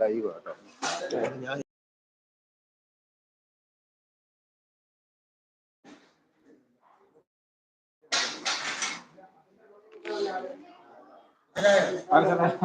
Live കേട്ടോ ഞാൻ കാരുണ്യം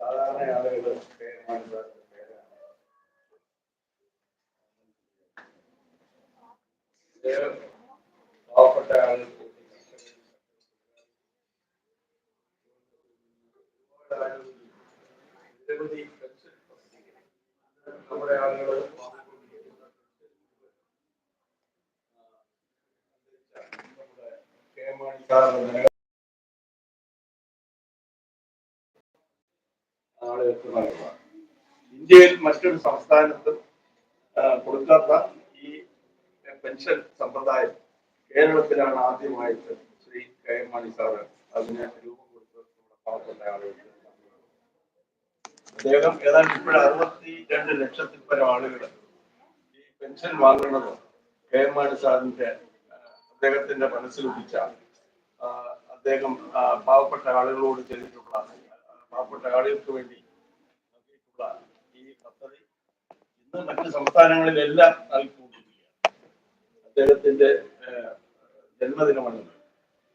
സാധാരണ ആളുകൾ പേരുമാനുള്ള പേരാണ് ഇദ്ദേഹം പാവപ്പെട്ട ആളുകൾക്ക് ഒരുപാട് ആളുകൾ നിരവധി പെൻഷൻ പദ്ധതികൾ നമ്മുടെ ആളുകൾ നമ്മുടെ കെ എം വ്യക്തമായിട്ടുള്ളതാണ് ഇന്ത്യയിൽ മറ്റൊരു സംസ്ഥാനത്തും കൊടുക്കാത്ത ഈ പെൻഷൻ സമ്പ്രദായം കേരളത്തിലാണ് ആദ്യമായിട്ട് Shri K M Mani sir അതിന് രൂപം കൊടുത്ത് അദ്ദേഹം ഏതാണ്ട് ഇപ്പോഴും അറുപത്തി രണ്ട് ലക്ഷത്തിൽ പരം ആളുകൾ ഈ പെൻഷൻ വാങ്ങുന്നത് കെ എം മാണി സാറിന്റെ അദ്ദേഹത്തിന്റെ മനസ്സിലുദിച്ച അദ്ദേഹം പാവപ്പെട്ട ആളുകളോട് ചെയ്തിട്ടുള്ള പാവപ്പെട്ട ആളുകൾക്ക് വേണ്ടി പദ്ധതി ഇന്ന് മറ്റ് സംസ്ഥാനങ്ങളിലെല്ലാം നൽകിക്കൊണ്ടിരിക്കുകയാണ് അദ്ദേഹത്തിന്റെ ജന്മദിനമാണ്.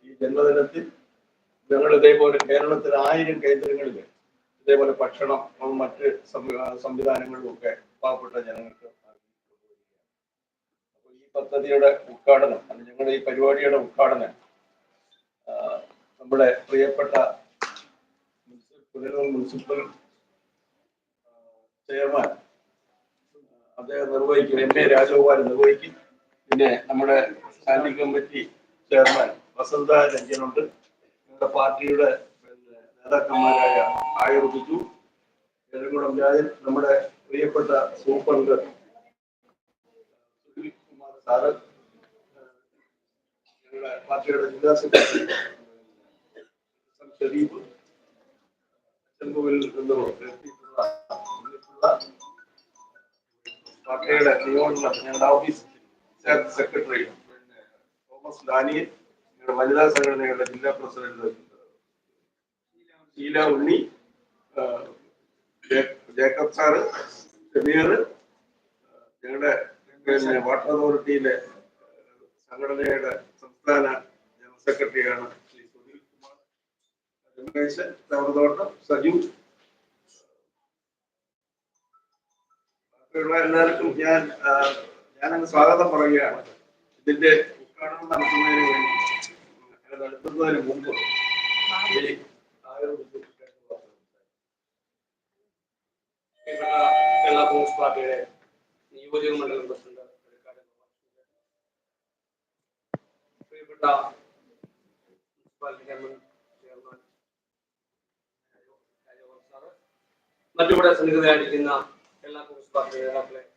ഈ ജന്മദിനത്തിൽ ഞങ്ങൾ ഇതേപോലെ കേരളത്തിൽ ആയിരം കേന്ദ്രങ്ങളിൽ ഇതേപോലെ ഭക്ഷണം മറ്റ് സംവി- സംവിധാനങ്ങളും ഒക്കെ പാവപ്പെട്ട ജനങ്ങൾക്ക് ഈ പദ്ധതിയുടെ ഉദ്ഘാടനം അല്ലെങ്കിൽ ഞങ്ങളുടെ ഈ പരിപാടിയുടെ ഉദ്ഘാടനം നമ്മുടെ പ്രിയപ്പെട്ട മുനിസിപ്പൽ മുനിസിപ്പൽ ചെയർമാൻ. അദ്ദേഹം നിർവഹിക്കും. എം എ രാജഗോപാൽ നിർവഹിക്കും. പിന്നെ നമ്മുടെ സ്റ്റാൻഡിംഗ് കമ്മിറ്റി ചെയർമാൻ വസന്ത രഞ്ജനുണ്ട്. നമ്മുടെ പാർട്ടിയുടെ നേതാക്കന്മാരായ ആയൂർ ബിജു എഴുകുളം രാജൻ നമ്മുടെ പ്രിയപ്പെട്ട സൂപ്പർ സുനിൽ കുമാർ സാറ് പാർട്ടിയുടെ ജില്ലാ സെക്രട്ടറി ഷരീഫ് നിന്ന് പാർട്ടിയുടെ നിയമനം ഞങ്ങളുടെ ഓഫീസ് സെക്രട്ടറി പിന്നെ തോമസ് ഡാനിയൽ ഞങ്ങളുടെ വനിതാ സംഘടനയുടെ ജില്ലാ പ്രസിഡന്റ് ഷീല ഉണ്ണി ജേക്കബ് സാറ് ഷമീർ ഞങ്ങളുടെ പിന്നെ വാട്ടർ അതോറിറ്റിയിലെ സംഘടനയുടെ സംസ്ഥാന ജനറൽ സെക്രട്ടറിയാണ് ശ്രീ സുനിൽ കുമാർ രമേശൻ തവറത്തോട്ടം സജു ബാക്കിയുള്ള എല്ലാവർക്കും ഞാൻ ഞാനങ്ങ് സ്വാഗതം പറയുകയാണ്. ഇതിന്റെ ഉദ്ഘാടനം നടത്തുന്നതിന് വേണ്ടി നടത്തുന്നതിന് മുമ്പ് കേരള കോൺഗ്രസ് പാർട്ടിയുടെ നിയോജക പ്രസിഡന്റ് സന്നിഹിതരായിരിക്കുന്ന കേരള കോൺഗ്രസ് बात वगैरह